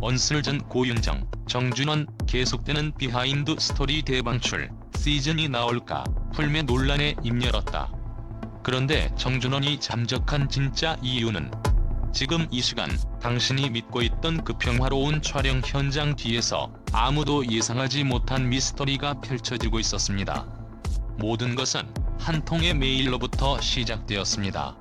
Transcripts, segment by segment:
언슬전 고윤정, 정준원 계속되는 비하인드 스토리 대방출 시즌이 나올까 풀매 논란에 입열었다. 그런데 정준원이 잠적한 진짜 이유는 지금 이 시간 당신이 믿고 있던 그 평화로운 촬영 현장 뒤에서 아무도 예상하지 못한 미스터리가 펼쳐지고 있었습니다. 모든 것은 한 통의 메일로부터 시작되었습니다.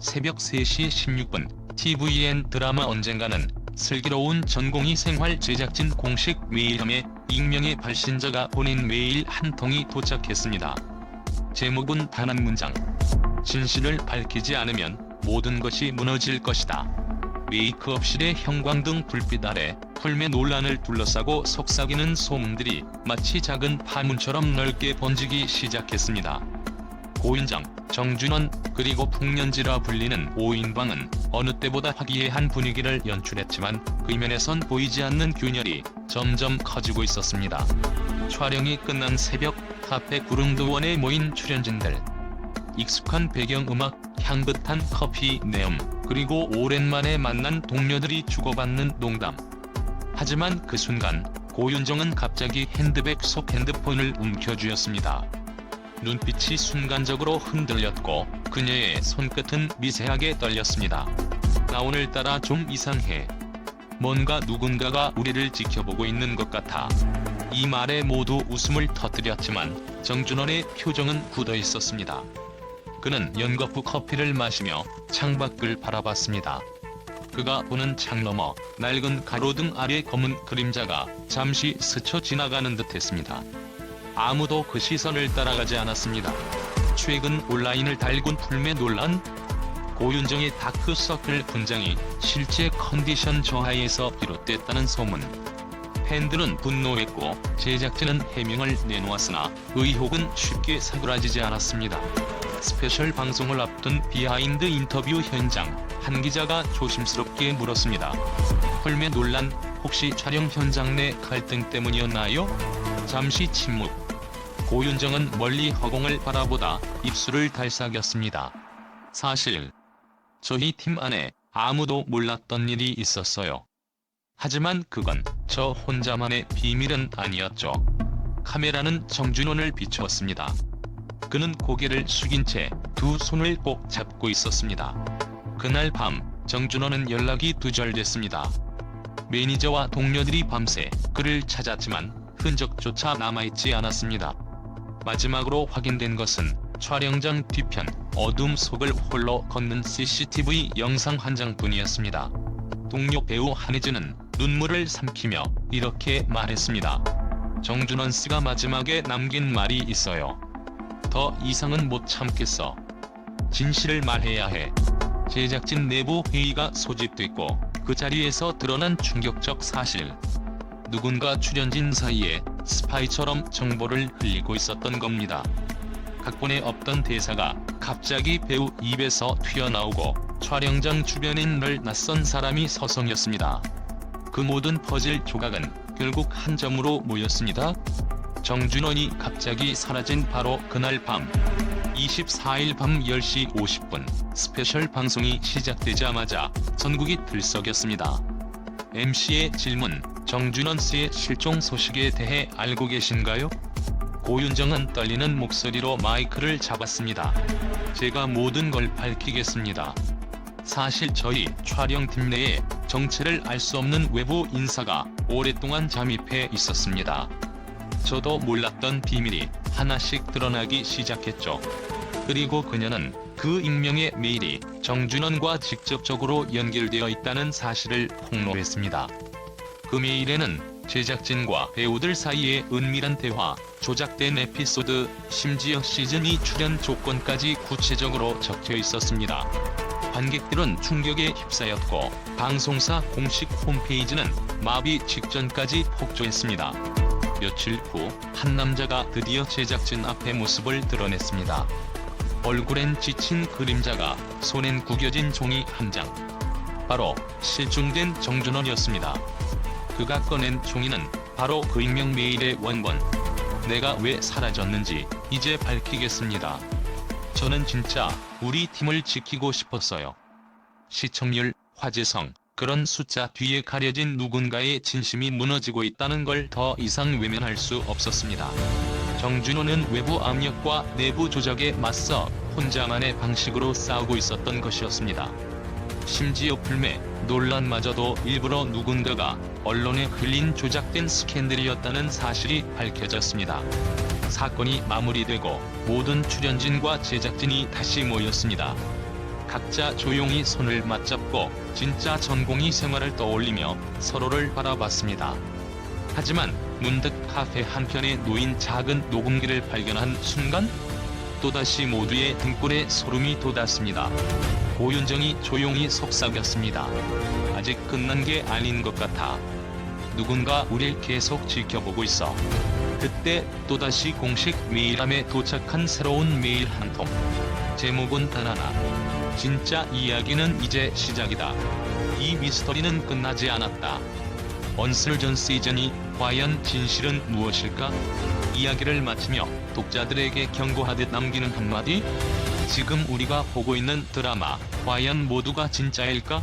새벽 3시 16분 TVN 드라마 언젠가는 슬기로운 전공의 생활 제작진 공식 메일함에 익명의 발신자가 보낸 메일 한 통이 도착했습니다. 제목은 단 한 문장. 진실을 밝히지 않으면 모든 것이 무너질 것이다. 메이크업실의 형광등 불빛 아래 풀매 논란을 둘러싸고 속삭이는 소문들이 마치 작은 파문처럼 넓게 번지기 시작했습니다. 고인정, 정준원, 그리고 풍년지라 불리는 5인방은 어느 때보다 화기애애한 분위기를 연출했지만 그 이면에선 보이지 않는 균열이 점점 커지고 있었습니다. 촬영이 끝난 새벽 카페 구릉도원에 모인 출연진들. 익숙한 배경음악, 향긋한 커피 내음, 그리고 오랜만에 만난 동료들이 주고받는 농담. 하지만 그 순간 고윤정은 갑자기 핸드백 속 핸드폰을 움켜쥐었습니다. 눈빛이 순간적으로 흔들렸고 그녀의 손끝은 미세하게 떨렸습니다. 나 오늘따라 좀 이상해. 뭔가 누군가가 우리를 지켜보고 있는 것 같아. 이 말에 모두 웃음을 터뜨렸지만 정준원의 표정은 굳어 있었습니다. 그는 연거푸 커피를 마시며 창밖을 바라봤습니다. 그가 보는 창 너머 낡은 가로등 아래 검은 그림자가 잠시 스쳐 지나가는 듯했습니다. 아무도 그 시선을 따라가지 않았습니다. 최근 온라인을 달군 풀매 논란? 고윤정의 다크서클 분장이 실제 컨디션 저하에서 비롯됐다는 소문. 팬들은 분노했고 제작진은 해명을 내놓았으나 의혹은 쉽게 사그라지지 않았습니다. 스페셜 방송을 앞둔 비하인드 인터뷰 현장 한 기자가 조심스럽게 물었습니다. 헐매 논란 혹시 촬영 현장 내 갈등 때문이었나요? 잠시 침묵. 고윤정은 멀리 허공을 바라보다 입술을 달싹였습니다. 사실 저희 팀 안에 아무도 몰랐던 일이 있었어요. 하지만 그건 저 혼자만의 비밀은 아니었죠. 카메라는 정준원을 비추었습니다. 그는 고개를 숙인 채 두 손을 꼭 잡고 있었습니다. 그날 밤 정준원은 연락이 두절됐습니다. 매니저와 동료들이 밤새 그를 찾았지만 흔적조차 남아있지 않았습니다. 마지막으로 확인된 것은 촬영장 뒤편 어둠 속을 홀로 걷는 CCTV 영상 한 장뿐이었습니다. 동료 배우 한혜진은 눈물을 삼키며 이렇게 말했습니다. 정준원 씨가 마지막에 남긴 말이 있어요. 더 이상은 못 참겠어. 진실을 말해야 해. 제작진 내부 회의가 소집됐고 그 자리에서 드러난 충격적 사실. 누군가 출연진 사이에 스파이처럼 정보를 흘리고 있었던 겁니다. 각본에 없던 대사가 갑자기 배우 입에서 튀어나오고 촬영장 주변엔 늘 낯선 사람이 서성였습니다. 그 모든 퍼즐 조각은 결국 한 점으로 모였습니다. 정준원이 갑자기 사라진 바로 그날 밤 24일 밤 10시 50분 스페셜 방송이 시작되자마자 전국이 들썩였습니다. MC의 질문 정준원 씨의 실종 소식에 대해 알고 계신가요? 고윤정은 떨리는 목소리로 마이크를 잡았습니다. 제가 모든 걸 밝히겠습니다. 사실 저희 촬영팀 내에 정체를 알 수 없는 외부 인사가 오랫동안 잠입해 있었습니다. 저도 몰랐던 비밀이 하나씩 드러나기 시작했죠. 그리고 그녀는 그 익명의 메일이 정준원과 직접적으로 연결되어 있다는 사실을 폭로했습니다. 그 메일에는 제작진과 배우들 사이의 은밀한 대화, 조작된 에피소드, 심지어 시즌2 출연 조건까지 구체적으로 적혀 있었습니다. 관객들은 충격에 휩싸였고 방송사 공식 홈페이지는 마비 직전까지 폭주했습니다. 며칠 후 한 남자가 드디어 제작진 앞에 모습을 드러냈습니다. 얼굴엔 지친 그림자가 손엔 구겨진 종이 한 장. 바로 실종된 정준원이었습니다. 그가 꺼낸 종이는 바로 그 익명 메일의 원본. 내가 왜 사라졌는지 이제 밝히겠습니다. 저는 진짜 우리 팀을 지키고 싶었어요. 시청률, 화제성, 그런 숫자 뒤에 가려진 누군가의 진심이 무너지고 있다는 걸 더 이상 외면할 수 없었습니다. 정준호는 외부 압력과 내부 조작에 맞서 혼자만의 방식으로 싸우고 있었던 것이었습니다. 심지어 불매, 논란마저도 일부러 누군가가 언론에 흘린 조작된 스캔들이었다는 사실이 밝혀졌습니다. 사건이 마무리되고 모든 출연진과 제작진이 다시 모였습니다. 각자 조용히 손을 맞잡고 진짜 전공의 생활을 떠올리며 서로를 바라봤습니다. 하지만 문득 카페 한편에 놓인 작은 녹음기를 발견한 순간 또다시 모두의 등골에 소름이 돋았습니다. 고윤정이 조용히 속삭였습니다. 아직 끝난 게 아닌 것 같아. 누군가 우릴 계속 지켜보고 있어. 그때 또다시 공식 메일함에 도착한 새로운 메일 한 통. 제목은 단 하나. 진짜 이야기는 이제 시작이다. 이 미스터리는 끝나지 않았다. 언슬전 시즌이 과연 진실은 무엇일까? 이야기를 마치며 독자들에게 경고하듯 남기는 한마디? 지금 우리가 보고 있는 드라마, 과연 모두가 진짜일까?